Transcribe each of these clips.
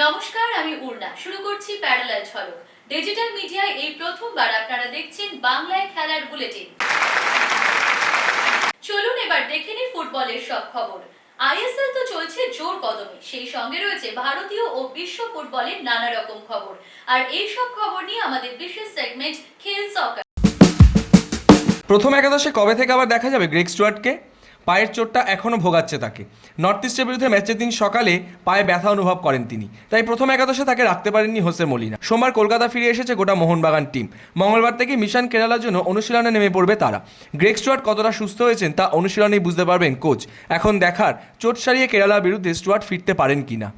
নমস্কার, আমি উর্না শুরু করছি প্যারালাল ঝলক। ডিজিটাল মিডিয়ায় এই প্রথমবার আপনারা দেখছেন বাংলায় খেলার বুলেটিন। চলুন এবার দেখে নিই ফুটবলের সব খবর। আইএসএল তো চলছে জোর কদমে। সেই সঙ্গে রয়েছে ভারতীয় ও বিশ্ব ফুটবলের নানা রকম খবর। আর এই সব খবর নিয়ে আমাদের বিশেষ সেগমেন্ট খেল সকার প্রথম একাদশে কবে থেকে আবার দেখা যাবে গ্রেগ স্টুয়ার্টকে? পায়ের চোটটা এখনও ভোগাচ্ছে তাকে। নর্থ ইস্টের বিরুদ্ধে ম্যাচের দিন সকালে পায়ে ব্যথা অনুভব করেন তিনি। তাই প্রথম একাদশে তাকে রাখতে পারেননি হোসে মলিনা। সোমবার কলকাতা ফিরে এসেছে গোটা মোহনবাগান টিম। মঙ্গলবার থেকে মিশন কেরালার জন্য অনুশীলনে নেমে পড়বে তারা। গ্রেক স্টুয়ার্ট কতটা সুস্থ হয়েছেন তা অনুশীলনেই বুঝতে পারবেন কোচ। এখন দেখার চোট সারিয়ে কেরালার বিরুদ্ধে স্টুয়ার্ট ফিরতে পারেন কিনা।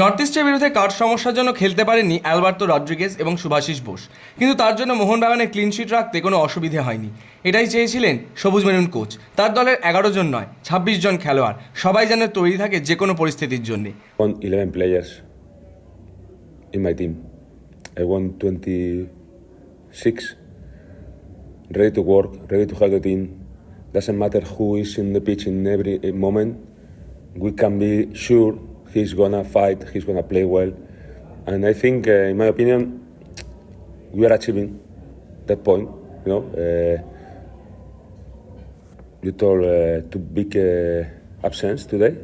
নর্থ ইস্টের বিরুদ্ধে কার্ড সমস্যার জন্য খেলতে পারেননি অ্যালবার্তো রড্রিগেজ এবং সুভাশিস বোস কিন্তু তার জন্য মোহনবাগানের ক্লিনশিট রাখতে কোনো অসুবিধে হয়নি এটাই চেয়েছিলেন সবুজ মেরুন কোচ তার দলের এগারো জন নয় ছাব্বিশ জন খেলোয়াড় সবাই যেন তৈরি থাকে যে কোনো পরিস্থিতির জন্যে want 11 players in my team. I want 26 ready to work, ready to help the team. Doesn't matter who is in the pitch in every moment. We can be sure he's gonna fight, he's gonna play well. And I think, uh, in my opinion, we are achieving that point. You know, uh, you told uh, two big uh, absence today,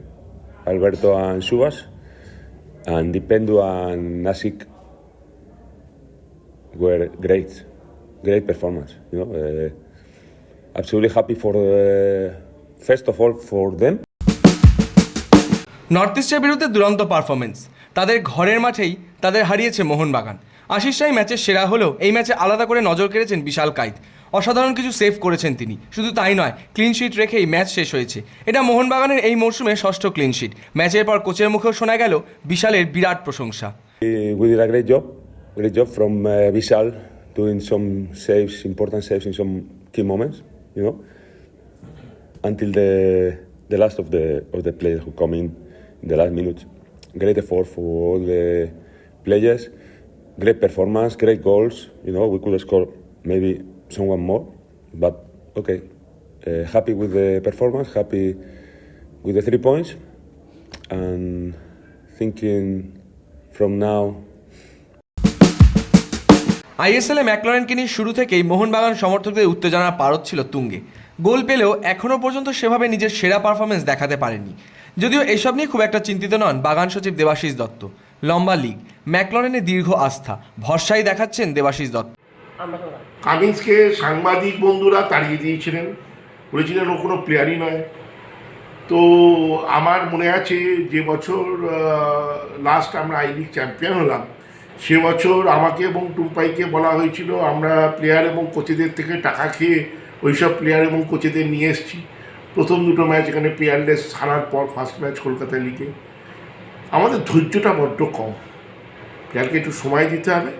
Alberto and Subas, and Dipendu and Nasik were great, great performance. You know, uh, absolutely happy for uh, first of all for them. North ইস্টের বিরুদ্ধে দুরন্ত performance তাদের ঘরের মাঠেই তাদের হারিয়েছে মোহনবাগান। আশিস রায় ম্যাচের সেরা হলেও এই ম্যাচে আলাদা করে নজর কেড়েছেন বিশাল কাইত অসাধারণ কিছু সেভ করেছেন তিনি। শুধু তাই নয় ক্লিন শিট রেখেই ম্যাচ শেষ হয়েছে। এটা মোহনবাগানের এই মরশুমে ষষ্ঠ ক্লিন শিট ম্যাচের পর কোচের মুখেও শোনা গেল বিশালের বিরাট প্রশংসা। Great uh, doing some saves, important saves in some key moments. You know, until the the last of the of the players who come in. The last minute. Great effort for all the players. Great performance, great goals. You know, we could have scored maybe someone more, but okay. Uh, happy with the performance. Happy with the three points, and thinking from now আইএসএলে ম্যাকলরেনকে নিয়ে শুরু থেকেই মোহনবাগান সমর্থকদের উত্তেজনার পারদ ছিল তুঙ্গে গোল পেলেও এখনও পর্যন্ত সেভাবে নিজের সেরা পারফরমেন্স দেখাতে পারেনি যদিও এসব নিয়ে খুব একটা চিন্তিত নন বাগান সচিব দেবাশিস দত্ত। লম্বা লিগ ম্যাকলরেনে দীর্ঘ আস্থা, ভরসাই দেখাচ্ছেন দেবাশিস দত্ত। কামিন্সকে সাংবাদিক বন্ধুরা তাড়িয়ে দিয়েছিলেন। বলেছিলেন ও কোনো প্লেয়ারই নয়। তো আমার মনে আছে যে বছর লাস্ট আমরা আই লিগ চ্যাম্পিয়ন হলাম, সে বছর আমাকে এবং টুম্পাইকে বলা হয়েছিল, আমরা প্লেয়ার এবং কোচেদের থেকে টাকা খেয়ে ওইসব প্লেয়ার এবং কোচেদের নিয়ে এসেছি। প্রথম দুটো ম্যাচ এখানে পিয়ারলেস হারার পর ফার্স্ট ম্যাচ কলকাতা লিগে আমাদের ধৈর্যটা বড্ড কম। পিয়ারকে একটু সময় দিতে হবে।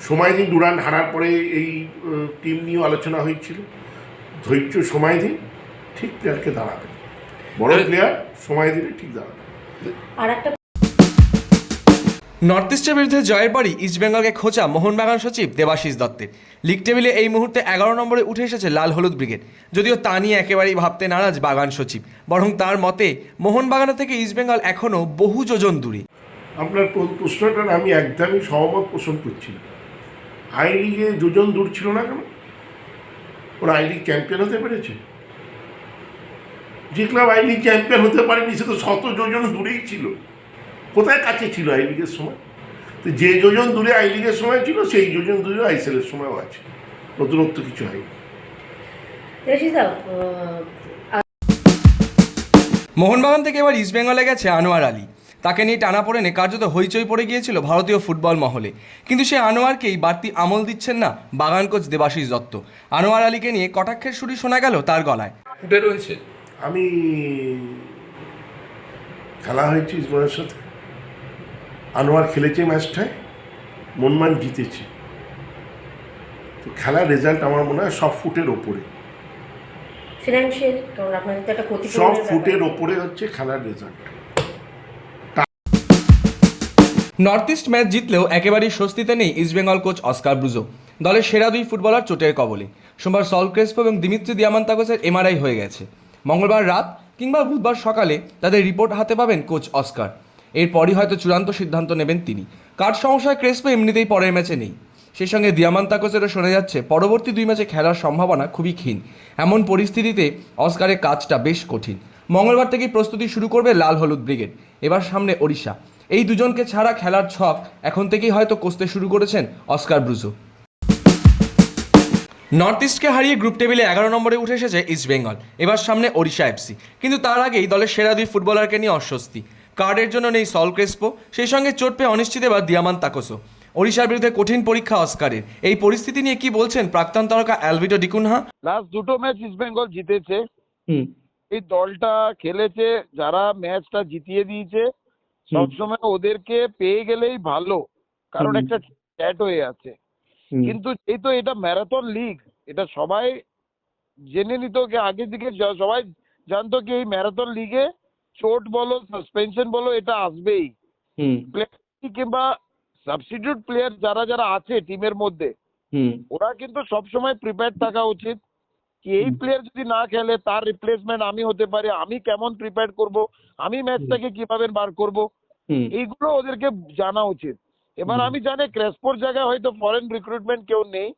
সময় দিন ডুরান হারার পরে এই টিম নিয়েও আলোচনা হয়েছিল। ধৈর্য সময় দিন ঠিক প্লেয়ারকে দাঁড়াবে। বড় প্লেয়ার সময় দিলে ঠিক দাঁড়াবে। আর একটা নর্থ ইস্টের বিরুদ্ধে জয়ের পরই ইস্টবেঙ্গলকে খোঁচা মোহনবাগান সচিব দেবাশিস দত্তের লিগ টেবিলে এই মুহূর্তে এগারো নম্বরে উঠে এসেছে লাল হলুদ ব্রিগেড। যদিও তা নিয়ে একেবারেই ভাবতে নারাজ বাগান সচিব। বরং তার মতে, মোহনবাগান থেকে ইস্টবেঙ্গল এখনও বহু যোজন দূরে। আপনার প্র- প্রশ্নটার আমি একদমই সহমত পোষণ করছি আই লিগে দুজন দূর ছিল না কেন? ওরা আই লিগ চ্যাম্পিয়ন হতে পেরেছে। যে ক্লাব আই লিগ চ্যাম্পিয়ন হতে পারেনি, সে তো শত যোজন দূরেই ছিল। কোথায় কাছে ছিল আই লিগের সময়? তো যে যোজন দূরে আই লিগের সময় ছিল সেই যোজন দূরে আইসেলের সময়ও আছে। নতুনত্ব কিছু হয়নি। মোহনবাগান থেকে এবার ইস্টবেঙ্গলে গেছে আনোয়ার আলী। তাকে নিয়ে টানা পড়েনে কার্যত হইচই পড়ে গিয়েছিল ভারতীয় ফুটবল মহলে। কিন্তু সে আনোয়ারকেই বাড়তি আমল দিচ্ছেন না বাগান কোচ দেবাশিস দত্ত। আনোয়ার আলীকে নিয়ে কটাক্ষের সুরি শোনা গেল তার গলায়। ফুটে রয়েছে আমি খেলা হয়েছে ইসমানের সাথে। আনোয়ার খেলেছে ম্যাচটায় মনমান জিতেছে। তো খেলার রেজাল্ট আমার মনে হয় সব ফুটের ওপরে। ফিনান্সিয়ালি কারণ আপনাদের তো একটা ক্ষতি সব ফুটের ওপরে হচ্ছে খেলার রেজাল্ট নর্থ ইস্ট ম্যাচ জিতলেও একেবারেই স্বস্তিতে নেই ইস্টবেঙ্গল কোচ অস্কার ব্রুজো দলের সেরা দুই ফুটবলার চোটের কবলে। সোমবার সল ক্রেসপো এবং দিমিত্রি দিয়ামান্তাকোসের এমআরআই হয়ে গেছে। মঙ্গলবার রাত কিংবা বুধবার সকালে তাদের রিপোর্ট হাতে পাবেন কোচ অস্কার এরপরই হয়তো চূড়ান্ত সিদ্ধান্ত নেবেন তিনি। কার সমস্যায় ক্রেসপো এমনিতেই পরের ম্যাচে নেই। সেই সঙ্গে দিয়ামান্তাকোসেরও শোনা যাচ্ছে, পরবর্তী দুই ম্যাচে খেলার সম্ভাবনা খুবই ক্ষীণ। এমন পরিস্থিতিতে অস্কারের কাজটা বেশ কঠিন। মঙ্গলবার থেকেই প্রস্তুতি শুরু করবে লাল হলুদ ব্রিগেড। এবার সামনে ওড়িশা। এই দুজনকে ছাড়া খেলার ছক এখন থেকেই হয়তো কষতে শুরু করেছেন অস্কার ব্রুজো। নর্থ ইস্টকে হারিয়ে গ্রুপ টেবিলে এগারো নম্বরে উঠে এসেছে ইস্ট বেঙ্গল। এবার সামনে ওড়িশা এফসি কিন্তু তার আগেই দলের সেরা দুই ফুটবলারকে নিয়ে অস্বস্তি। কার্ডের জন্য নেই সল ক্রেসপো সেই সঙ্গে চোট পেয়ে অনিশ্চিত এবার দিয়ামান তাকোসো। ওড়িশার বিরুদ্ধে কঠিন পরীক্ষা অস্কারের। এই পরিস্থিতি নিয়ে কি বলছেন প্রাক্তন তারকা অ্যালভিটো ডিকুনহা লাস্ট দুটো ম্যাচ ইস্ট বেঙ্গল জিতেছে। এই দলটা খেলেছে যারা ম্যাচটা জিতিয়ে দিয়েছে সবসময় ওদেরকে পেয়ে গেলেই ভালো কারণ একটা চ্যাট হয়ে আছে। কিন্তু এই তো এটা ম্যারাথন লিগ এটা সবাই জেনে নিত কি আগের দিকে সবাই জানতো কি এই ম্যারাথন লিগে চোট বলো সাসপেনশন বলো এটা আসবেই। প্লেয়ার কিংবা সাবস্টিটিউট প্লেয়ার যারা যারা আছে টিমের মধ্যে ওরা কিন্তু সবসময় প্রিপেয়ার থাকা উচিত। কি এই প্লেয়ার যদি না খেলে তার রিপ্লেসমেন্ট আমি হতে পারি আমি কেমন প্রিপেয়ার করব আমি ম্যাচটাকে কীভাবে বার করব এইগুলো ওদেরকে জানা উচিত। এবার আমি জানি ক্রেসপোর জায়গায় হয়তো ফরেন রিক্রুটমেন্ট কেউ নেই।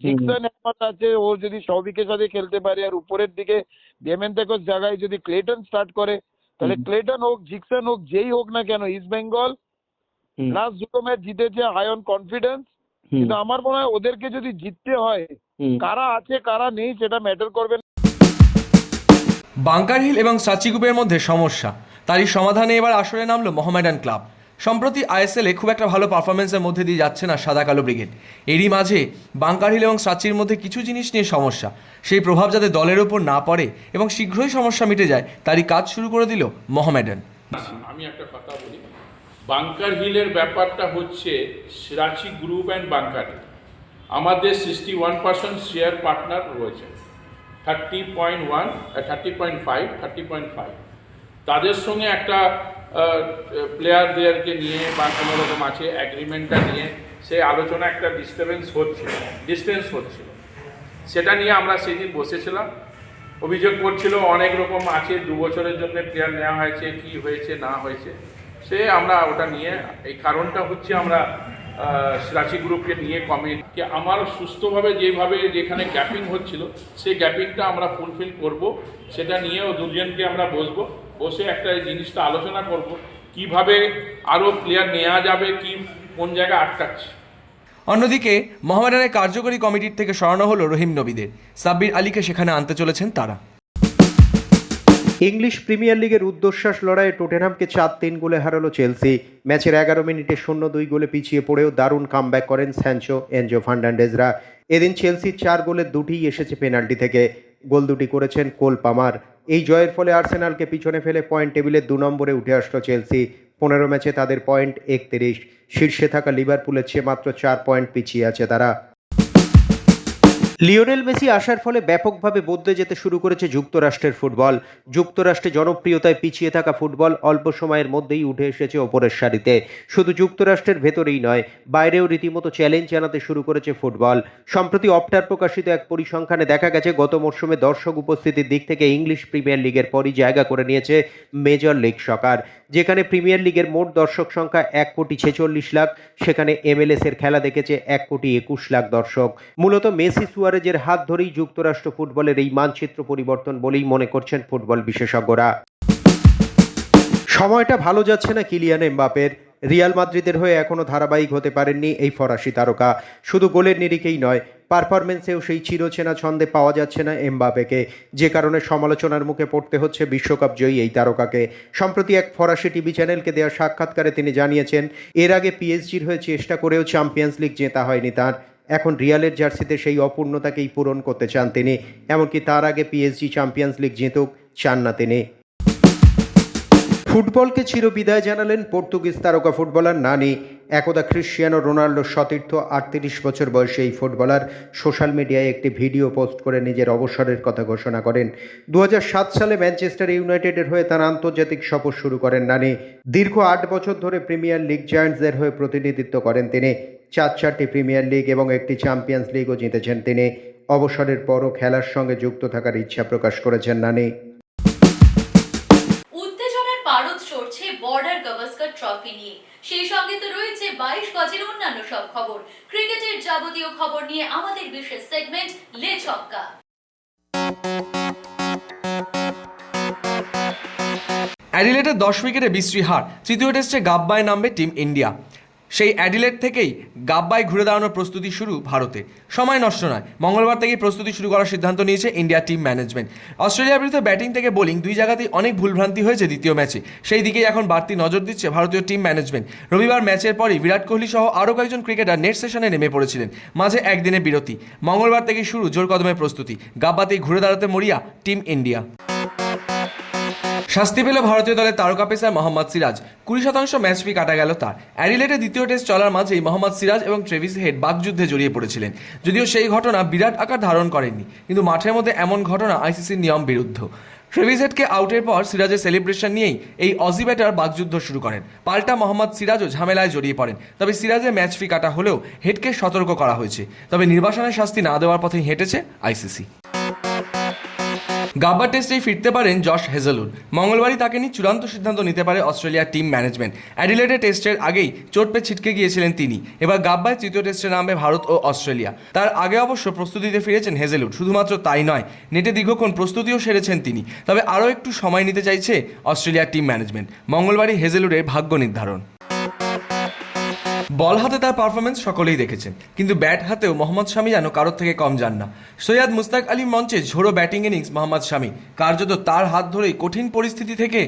জিকসন একমাত্র আছে ও যদি সৌভিকের সাথে খেলতে পারে আর উপরের দিকে ডেমেন্টেকোস জায়গায় যদি ক্লেটন স্টার্ট করে তাহলে ক্লেটন হোক জিকসন হোক যেই হোক না কেন ইস্ট বেঙ্গল লাস্ট দুটো ম্যাচ জিতেছে হাই অন কনফিডেন্স কিন্তু আমার মনে হয় ওদেরকে যদি জিততে হয় কারা আছে কারা নেই সেটা ম্যাটার করবে না। বাংকার হিল এবং সাচিগুপের মধ্যে সমস্যা। তারই সমাধানে এবার আসরে নামলো মোহামেডান ক্লাব। সম্প্রতি আইএসএলে খুব একটা ভালো পারফরমেন্সের মধ্যে দিয়ে যাচ্ছে না সাদা কালো ব্রিগেড। এরই মাঝে বাংকার হিল এবং সাচির মধ্যে কিছু জিনিস নিয়ে সমস্যা। সেই প্রভাব যাতে দলের ওপর না পড়ে এবং শীঘ্রই সমস্যা মিটে যায়, তারই কাজ শুরু করে দিল মোহামেডান। আমি একটা কথা বলি বাঙ্কার হিলের ব্যাপারটা হচ্ছে সিরাচি গ্রুপ অ্যান্ড বাঙ্কার হিল আমাদের sixty one percent share partner রয়েছে। Thirty point one thirty point five, thirty point five. তাদের সঙ্গে একটা প্লেয়ারদেরকে নিয়ে বা কোনো রকম আছে অ্যাগ্রিমেন্টটা নিয়ে সেই আলোচনা একটা ডিস্টারবেন্স হচ্ছিল ডিস্টেন্স হচ্ছিল সেটা নিয়ে আমরা সেদিন বসেছিলাম। অভিযোগ করছিল অনেক রকম আছে, দু বছরের জন্য প্লেয়ার নেওয়া হয়েছে, কি হয়েছে, না হয়েছে। সে আমরা ওটা নিয়ে, এই কারণটা হচ্ছে আমরা সিরাচি গ্রুপকে নিয়ে কমিট আমার সুস্থভাবে যেভাবে যেখানে গ্যাপিং হচ্ছিল সেই গ্যাপিংটা আমরা ফুলফিল করব, সেটা নিয়েও দুজনকে আমরা বসবো। বসে একটা এই জিনিসটা আলোচনা করব কীভাবে আরও প্লেয়ার নেওয়া যাবে কি কোন জায়গায় আটকাচ্ছে। অন্যদিকে মোহামেডানের কার্যকরী কমিটির থেকে সরানো হলো রহিম নবীদের। সাব্বির আলীকে সেখানে আনতে চলেছেন তারা। ইংলিশ প্রিমিয়ার লিগের উদ্দশ্বাস লড়াইয়ে টোটেনহামকে চার তিন গোলে হারালো চেলসি। ম্যাচের এগারো মিনিটে শূন্য দুই গোলে পিছিয়ে পড়েও দারুণ কামব্যাক করেন স্যানচো এনজো ফার্নান্ডেজরা। এদিন চেলসির চার গোলের দুটিই এসেছে পেনাল্টি থেকে। গোল দুটি করেছেন কোল পামার। এই জয়ের ফলে আর্সেনালকে পিছনে ফেলে পয়েন্ট টেবিলে দু নম্বরে উঠে আসলো চেলসি। পনেরো ম্যাচে তাদের পয়েন্ট একত্রিশ। শীর্ষে থাকা লিভারপুলের চেয়ে মাত্র চার পয়েন্ট পিছিয়ে আছে তারা। লিওনেল মেসি আসার ফলে ব্যাপকভাবে বদলে যেতে শুরু করেছে যুক্তরাষ্ট্রের ফুটবল। যুক্তরাষ্ট্রে জনপ্রিয়তায় পিছিয়ে থাকা ফুটবল অল্প সময়ের মধ্যেই উঠে এসেছে ওপরের সারিতে। শুধু যুক্তরাষ্ট্রের ভেতরেই নয়, বাইরেও রীতিমতো চ্যালেঞ্জ জানাতে শুরু করেছে ফুটবল। সম্প্রতি অপটার প্রকাশিত এক পরিসংখ্যানে দেখা গেছে, গত মরশুমে দর্শক উপস্থিতির দিক থেকে ইংলিশ প্রিমিয়ার লিগের পরই জায়গা করে নিয়েছে মেজর লিগ সকার যেখানে প্রিমিয়ার লিগের মোট দর্শক সংখ্যা এক কোটি ছেচল্লিশ লাখ, সেখানে এমএলএস এর খেলা দেখেছে এক কোটি একুশ লাখ দর্শক। মূলত মেসি সুয়ারেজের হাত ধরেই যুক্তরাষ্ট্র ফুটবলের এই মানচিত্র পরিবর্তন বলেই মনে করছেন ফুটবল বিশেষজ্ঞরা। সময়টা ভালো যাচ্ছে না কিলিয়ান এমবাপের। রিয়াল মাদ্রিদের হয়ে এখনও ধারাবাহিক হতে পারেননি এই ফরাসি তারকা। শুধু গোলের নিরিখেই নয় পারফরমেন্সেও সেই চিরচেনা ছন্দে পাওয়া যাচ্ছে না এমবাপেকে। যে কারণে সমালোচনার মুখে পড়তে হচ্ছে বিশ্বকাপ জয়ী এই তারকাকে। সম্প্রতি এক ফরাসি টিভি চ্যানেলকে দেওয়া সাক্ষাৎকারে তিনি জানিয়েছেন, এর আগে পিএসজির হয়ে চেষ্টা করেও চ্যাম্পিয়ন্স লিগ জেতা হয়নি তার। এখন রিয়ালের জার্সিতে সেই অপূর্ণতাকেই পূরণ করতে চান তিনি, এমনকি তার আগে পিএসজি চ্যাম্পিয়ন্স লিগ জিতুক চান না তিনি। ফুটবলকে চিরবিদায় জানালেন পর্তুগিজ তারকা ফুটবলার নানি। একদা ক্রিশ্চিয়ানো রোনাল্ডো সতীর্থ আটত্রিশ বছর বয়সী এই ফুটবলার সোশ্যাল মিডিয়ায় একটি ভিডিও পোস্ট করে নিজের অবসরের কথা ঘোষণা করেন। দু হাজার সাত সালে ম্যানচেস্টার ইউনাইটেডের হয়ে তার আন্তর্জাতিক সফর শুরু করেন নানি। দীর্ঘ আট বছর ধরে প্রিমিয়ার লিগ জায়ান্টসদের হয়ে প্রতিনিধিত্ব করেন তিনি। চার চারটি প্রিমিয়ার লিগ এবং একটি চ্যাম্পিয়ন্স লিগও জিতেছেন তিনি। অবসরের পরও খেলার সঙ্গে যুক্ত থাকার ইচ্ছা প্রকাশ করেছেন নানি। উত্তেজনার পারদ চড়ছে বর্ডার গাভাস্কার ট্রফি নিয়ে। সেই সঙ্গে তো রয়েছে বাইশ গজের অন্যান্য সব খবর। ক্রিকেটের যাবতীয় খবর নিয়ে আমাদের বিশেষ সেগমেন্ট লে ছক্কা। অ্যাডিলেটে দশ উইকেটে বিশ্রী হার তৃতীয় টেস্টে গাব্বায় নামবে টিম ইন্ডিয়া। সেই অ্যাডিলেট থেকেই গাব্বায় ঘুরে দাঁড়ানোর প্রস্তুতি শুরু ভারতে। সময় নষ্ট নয়, মঙ্গলবার থেকেই প্রস্তুতি শুরু করার সিদ্ধান্ত নিয়েছে ইন্ডিয়া টিম ম্যানেজমেন্ট। অস্ট্রেলিয়ার বিরুদ্ধে ব্যাটিং থেকে বোলিং দুই জায়গাতেই অনেক ভুলভ্রান্তি হয়েছে দ্বিতীয় ম্যাচে। সেই দিকেই এখন বাড়তি নজর দিচ্ছে ভারতীয় টিম ম্যানেজমেন্ট। রবিবার ম্যাচের পরই বিরাট কোহলি সহ আরও কয়েকজন ক্রিকেটার নেট সেশনে নেমে পড়েছিলেন, মাঝে একদিনে বিরতি। মঙ্গলবার থেকে শুরু জোর কদমের প্রস্তুতি। গাব্বাতেই ঘুরে দাঁড়াতে মরিয়া, টিম ইন্ডিয়া। শাস্তি পেল ভারতীয় দলের তারকা পেসার মোহাম্মদ সিরাজ। কুড়ি শতাংশ ম্যাচ ফি কাটা গেল তার। অ্যাডিলেটে দ্বিতীয় টেস্ট চলার মাঝেই মোহাম্মদ সিরাজ এবং ট্রেভিস হেড বাকযুদ্ধে জড়িয়ে পড়েছিলেন। যদিও সেই ঘটনা বিরাট আকার ধারণ করেননি, কিন্তু মাঠের মধ্যে এমন ঘটনা আইসিসির নিয়ম বিরুদ্ধ। ট্রেভিস হেডকে আউটের পর সিরাজের সেলিব্রেশন নিয়েই এই অজি ব্যাটার বাকযুদ্ধ শুরু করেন। পাল্টা মোহাম্মদ সিরাজও ঝামেলায় জড়িয়ে পড়েন। তবে সিরাজের ম্যাচ ফি কাটা হলেও হেডকে সতর্ক করা হয়েছে। তবে নির্বাসনের শাস্তি না দেওয়ার পথেই হেঁটেছে আইসিসি। গাব্বার টেস্টেই ফিরতে পারেন জশ হেজেলুড মঙ্গলবারই তাকে নিয়ে চূড়ান্ত সিদ্ধান্ত নিতে পারে অস্ট্রেলিয়ার টিম ম্যানেজমেন্ট। অ্যাডিলেডে টেস্টের আগেই চোট পেয়ে ছিটকে গিয়েছিলেন তিনি। এবার গাব্বায় তৃতীয় টেস্টে নামবে ভারত ও অস্ট্রেলিয়া। তার আগে অবশ্য প্রস্তুতিতে ফিরেছেন হেজেলুড শুধুমাত্র তাই নয়, নেটে দীর্ঘক্ষণ প্রস্তুতিও সেরেছেন তিনি। তবে আরও একটু সময় নিতে চাইছে অস্ট্রেলিয়ার টিম ম্যানেজমেন্ট। মঙ্গলবারই হেজেলুডের ভাগ্য নির্ধারণ। বল হাতে তার পারফরমেন্স সকলেই দেখেছেন কিন্তু ব্যাট হাতেও মোহাম্মদ শামি যেন কারোর থেকে কম যান না। সৈয়দ মুস্তাক আলী মঞ্চে ঝোড়ো ব্যাটিং ইনিংস মোহাম্মদ শামি। কার্যত তার হাত ধরেই কঠিন পরিস্থিতি থেকে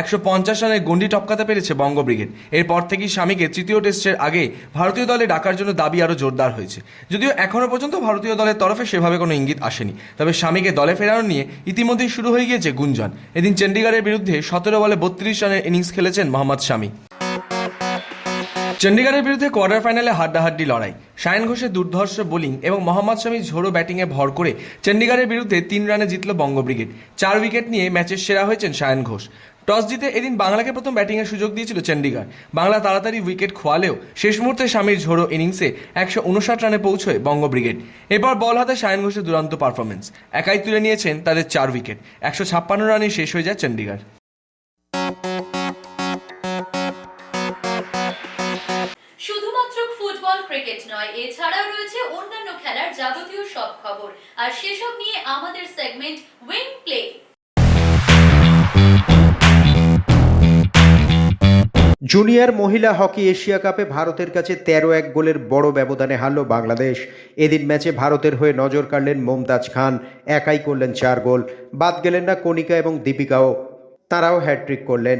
একশো পঞ্চাশ রানের গন্ডি টপকাতে পেরেছে বঙ্গ ব্রিগেড। এরপর থেকেই স্বামীকে তৃতীয় টেস্টের আগে ভারতীয় দলে ডাকার জন্য দাবি আরও জোরদার হয়েছে। যদিও এখনও পর্যন্ত ভারতীয় দলের তরফে সেভাবে কোনো ইঙ্গিত আসেনি। তবে স্বামীকে দলে ফেরানো নিয়ে ইতিমধ্যেই শুরু হয়ে গিয়েছে গুঞ্জন। এদিন চণ্ডীগড়ের বিরুদ্ধে সতেরো বলে বত্রিশ রানের ইনিংস খেলেছেন মোহাম্মদ শামি। চণ্ডীগড়ের বিরুদ্ধে কোয়ার্টার ফাইনালে হাড্ডাহাড্ডি লড়াই। সায়ন ঘোষের দুর্ধর্ষ বোলিং এবং মোহাম্মদ শামির ঝোড়ো ব্যাটিংয়ে ভর করে চণ্ডীগড়ের বিরুদ্ধে তিন রানে জিতল বঙ্গ ব্রিগেড চার উইকেট নিয়ে ম্যাচের সেরা হয়েছেন সায়ন ঘোষ। টস জিতে এদিন বাংলাকে প্রথম ব্যাটিংয়ের সুযোগ দিয়েছিল চণ্ডীগড় বাংলা তাড়াতাড়ি উইকেট খোয়ালেও শেষ মুহূর্তে স্বামীর ঝোড়ো ইনিংসে একশো উনষাট রানে পৌঁছয় বঙ্গ ব্রিগেড এরপর বল হাতে সায়ন ঘোষের দুরন্ত পারফরমেন্স একাই তুলে নিয়েছেন তাদের চার উইকেট। একশো ছাপ্পান্ন রানে শেষ হয়ে যায় চণ্ডীগড় ক্রিকেট নয়, এছাড়াও রয়েছে অন্যান্য খেলার যাবতীয় সব খবর। আর সেসব নিয়ে আমাদের সেগমেন্ট উইং প্লে জুনিয়র মহিলা হকি এশিয়া কাপে ভারতের কাছে তেরো এক গোলের বড় ব্যবধানে হারল বাংলাদেশ। এদিন ম্যাচে ভারতের হয়ে নজর কাড়লেন মমতাজ খান। একাই করলেন চার গোল। বাদ গেলেন না কণিকা এবং দীপিকাও। তারাও হ্যাট্রিক করলেন।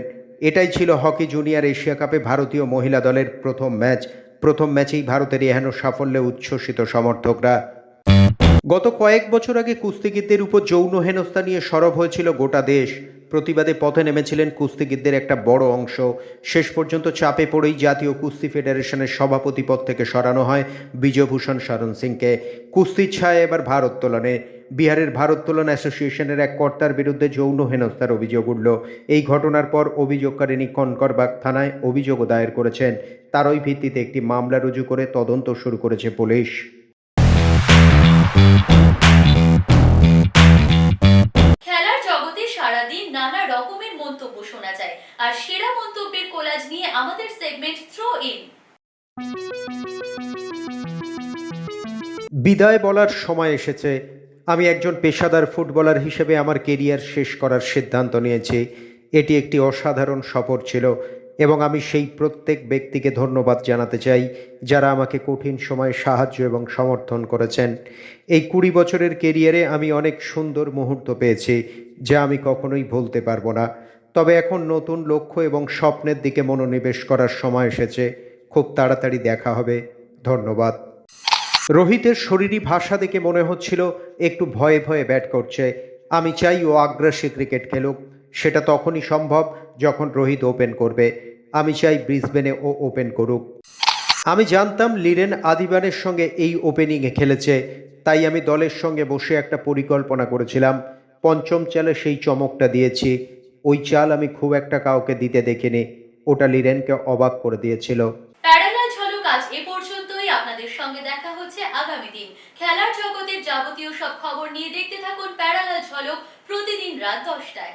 এটাই ছিল হকি জুনিয়র এশিয়া কাপে ভারতীয় মহিলা দলের প্রথম ম্যাচ। প্রথম ম্যাচেই ভারতের এহেন সাফল্যে উচ্ছ্বসিত সমর্থকরা। গত কয়েক বছর আগে কুস্তিগীরদের উপর যৌন হেনস্থা নিয়ে সরব হয়েছিল গোটা দেশ। প্রতিবাদে পথে নেমেছিলেন কুস্তিগীরদের একটা বড় অংশ। শেষ পর্যন্ত চাপে পড়েই জাতীয় কুস্তি ফেডারেশনের সভাপতি পদ থেকে সরানো হয় বিজয়ভূষণ শরণ সিংকে। কুস্তির ছায় এবার ভারোত্তোলনে বিহারের ভারোত্তোলন অ্যাসোসিয়েশনের এক কর্তার বিরুদ্ধে যৌন হেনস্থার অভিযোগ উঠল। এই ঘটনার পর অভিযোগকারিণী কনকরবাগ থানায় অভিযোগও দায়ের করেছেন। তারই ভিত্তিতে একটি মামলা রুজু করে তদন্ত শুরু করেছে পুলিশ। আমাদের সেগমেন্ট থ্রো ইন বিদায় বলার সময় এসেছে। আমি একজন পেশাদার ফুটবলার হিসেবে আমার কেরিয়ার শেষ করার সিদ্ধান্ত নিয়েছি। এটি একটি অসাধারণ সফর ছিল এবং আমি সেই প্রত্যেক ব্যক্তিকে ধন্যবাদ জানাতে চাই যারা আমাকে কঠিন সময়ে সাহায্য এবং সমর্থন করেছেন। এই কুড়ি বছরের কেরিয়ারে আমি অনেক সুন্দর মুহূর্ত পেয়েছি যা আমি কখনোই ভুলতে পারব না। তবে এখন নতুন লক্ষ্য এবং স্বপ্নের দিকে মনোনিবেশ করার সময় এসেছে। খুব তাড়াতাড়ি দেখা হবে। ধন্যবাদ। রোহিতের শরীরী ভাষা দেখে মনে হচ্ছিল একটু ভয়ে ভয়ে ব্যাট করছে। আমি চাই ও আগ্রাসী ক্রিকেট খেলুক। সেটা তখনই সম্ভব যখন রোহিত ওপেন করবে। আমি চাই ব্রিসবেনে ও ওপেন করুক। আমি জানতাম লিরেন আদিবানের সঙ্গে এই ওপেনিংয়ে খেলেছে। তাই আমি দলের সঙ্গে বসে একটা পরিকল্পনা করেছিলাম। পঞ্চম চালে সেই চমকটা দিয়েছি। ওই চাল আমি খুব একটা কাউকে দিতে দেখিনি। ওটা লিরেনকে অবাক করে দিয়েছিল। প্যারালাল ঝলক আজ এ পর্যন্তই। আপনাদের সঙ্গে দেখা হচ্ছে আগামী দিন। খেলার জগতের যাবতীয় সব খবর নিয়ে দেখতে থাকুন প্যারালাল ঝলক প্রতিদিন রাত দশটায়।